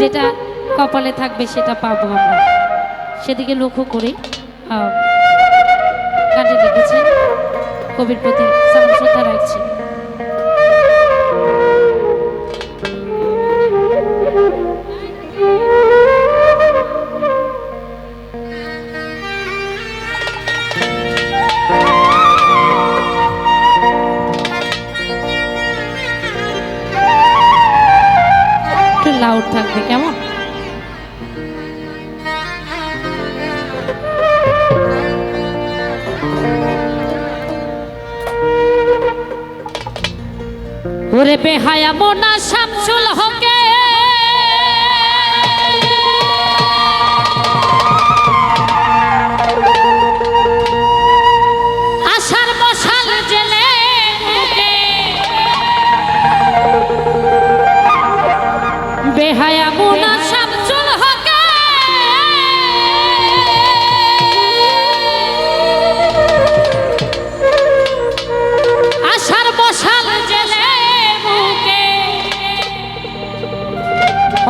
যেটা কপালে থাকবে সেটা পাবো আমরা। সেদিকে লক্ষ্য করে গানটি লিখেছেন কবির প্রতি শ্রদ্ধা রাখছি। লাউড থাকবে কেমন? ওরে বেহায়া মোনা শামসুল হকে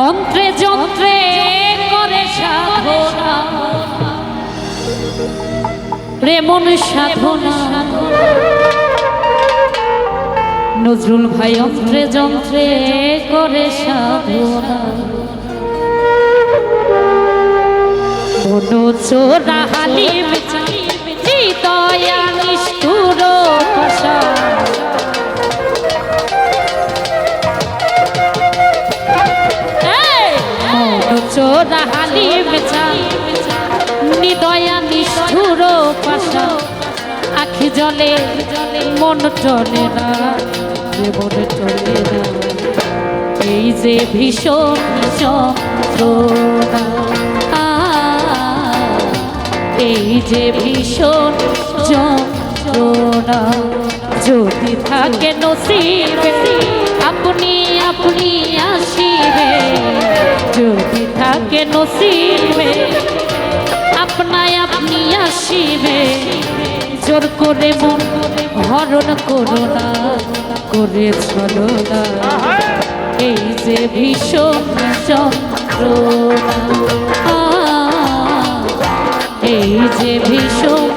অন্ত্রে যন্ত্রে করে সাধনা। প্রেমন সাধনা। নজরুল ভাই অন্ত্রে যন্ত্রে করে সাধনা। চোরা হালিম দয়া নিষ্ঠুর কষা চোরা হালিম নিদয়া নিষ্ঠুর পাশা আখি জলে মন টলে না মন টলে না। এই যে ভীষণ আ, এই যে ভীষণ যন্ত্রণা। যদি থাকে নসিবে, আপনি আপনি আসিবে। যদি থাকে নসিবে, আপনায় আপনি আসিবে। জোর করে মন হরণ করো না, করে চলো না। এই যে ভীষণ যন্ত্রণা, এই যে ভীষণ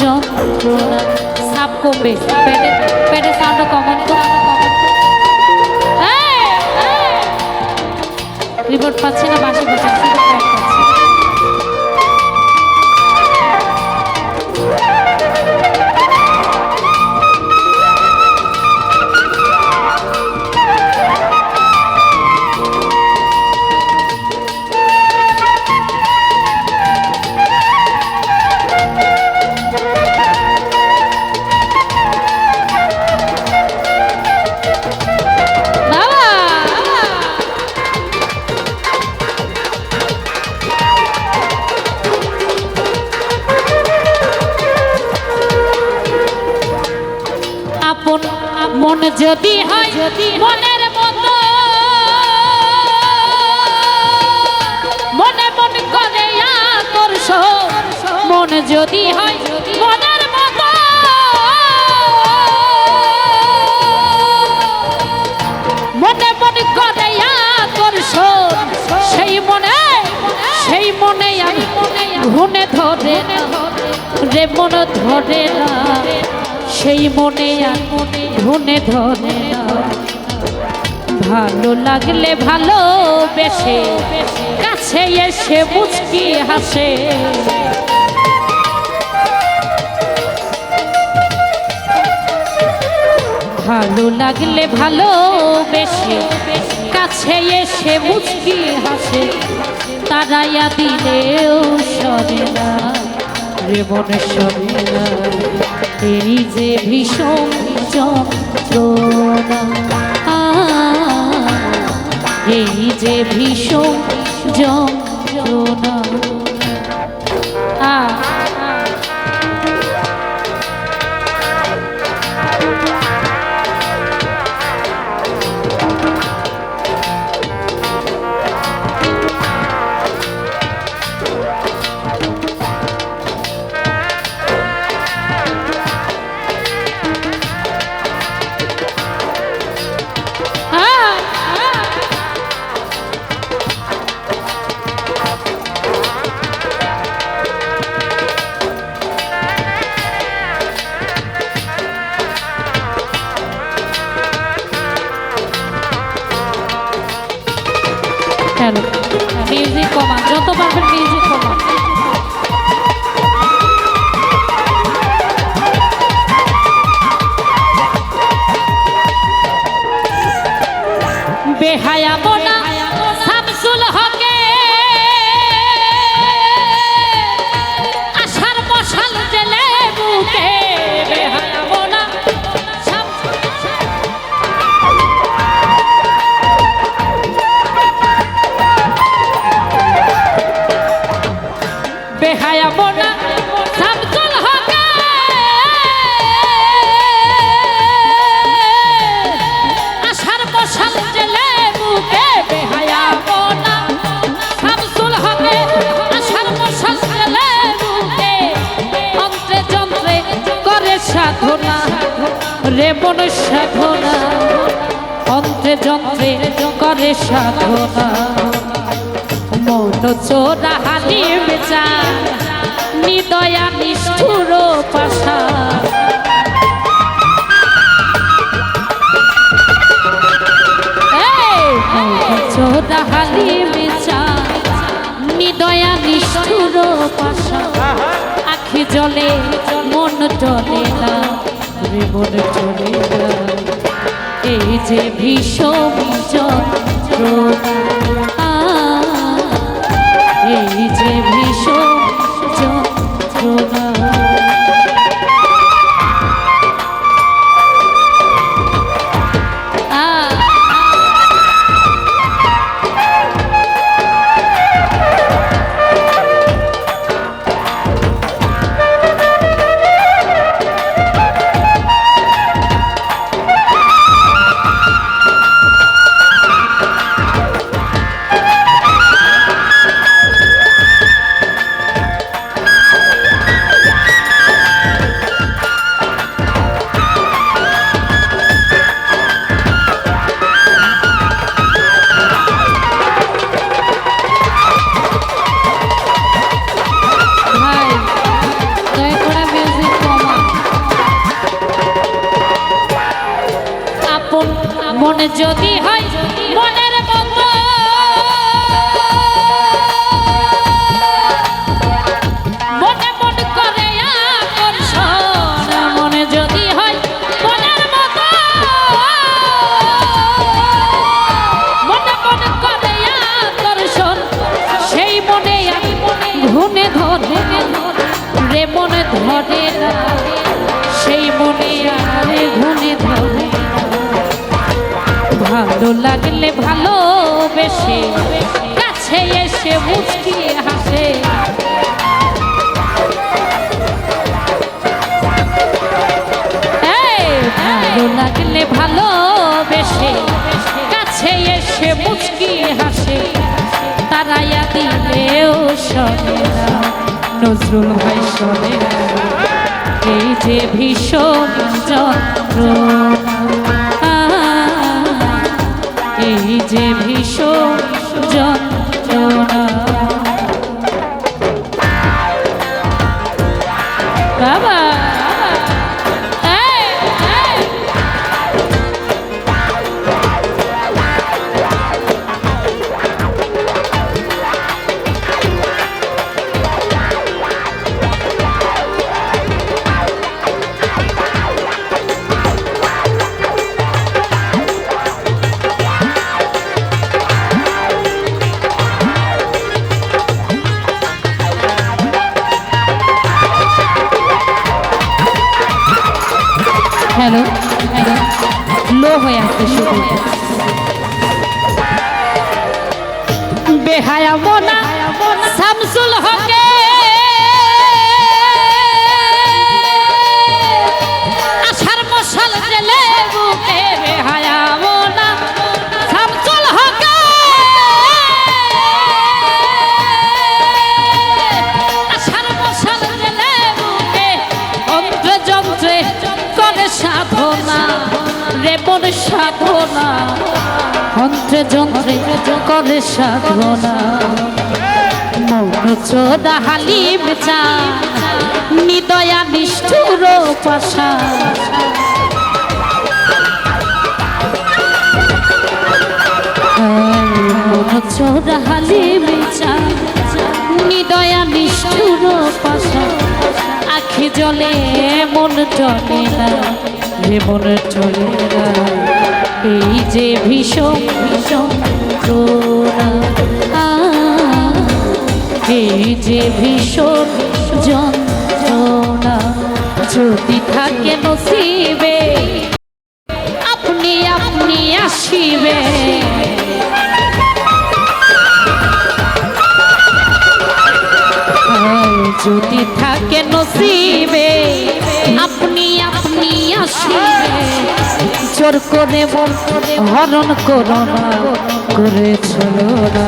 যন্ত্রণা। কমবে পেটে পেটে সাউন্ড কমান রিপোর্ট পাচ্ছি না বাসি বসে যদি হয় যদি মনের মতো। মনে মন করে আকর্ষ। মন যদি হয় মনের মতো। মনে মন করে আকর্ষ। সেই মনে সেই মনে আমি ঘুনে ধরে। রে মন ধরে না। সেই মনে আর ঘুনে ধরে না। ভালো লাগলে ভালো বেশে কাছে এসে মুচকি হাসে। ভালো লাগলে ভালো বেশে কাছে এসে মুচকি হাসে। তারাইয়া দিলেও সরে না, রে মনে সরে না। এই যে ভীষণ যন্ত্রণা এই যে ভীষণ যন্ত্রণা আ। হ্যালো মিউজিক কমান যত পারবেন মিউজিক কমান। বেহায়া সাধনা রে মন সাধনা। অন্ত্রে যন্ত্রে করে সাধনা। মন চোরা হালি বেচা নিদয়া নিষ্ঠুর পাশা। চোরা হালি বেচা। নিদয়া নিষ্ঠুর পাশা। আখি জলে, মন টলে না রে মন টলে না। এই যে ভীষণ যন্ত্রণা এই যে ভীষণ যন্ত্রণা মনে যদি হয় লাগলে ভালোবেসে কাছে এসে মুচকি হাসে। ভালো লাগলে ভালোবেসে কাছে এসে মুচকি হাসে। তারাইয়া দিলেও শোনে না, নজরুল ভাই শোনে এই যে ভীষণ যন্ত্রণা হ্যালো লো হয়ে আসছে শুরু। বেহায়া মোনা শামসুল হকে যন্ত্রে করে সাধনা মৌন চোদা হালিম চা নিদয়া নিষ্ঠুর পাশা। মন চোরা হালি বেচা, নিদয়া নিষ্ঠুর পাশা। আখি জলে মন চলে না মন চলে না। এই যে ভীষণ ভীষণ করুণা। এই যে ভীষণ যন্ত্রণা যদি থাকে নসিবে, আপনি আপনি আসিবে। যদি থাকে নসিবে, আপনি আপনি আসিবে। জোর করে হরণ করো না, করে চলো না।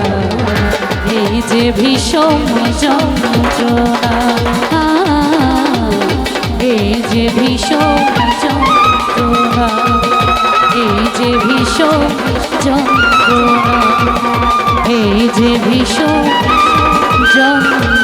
এই যে ভীষণ যন্ত্রণা, এই যে ভীষণ যন্ত্রণা, এই যে ভীষণ যন্ত্রণা, এই যে ভীষণ যন্ত্রণা।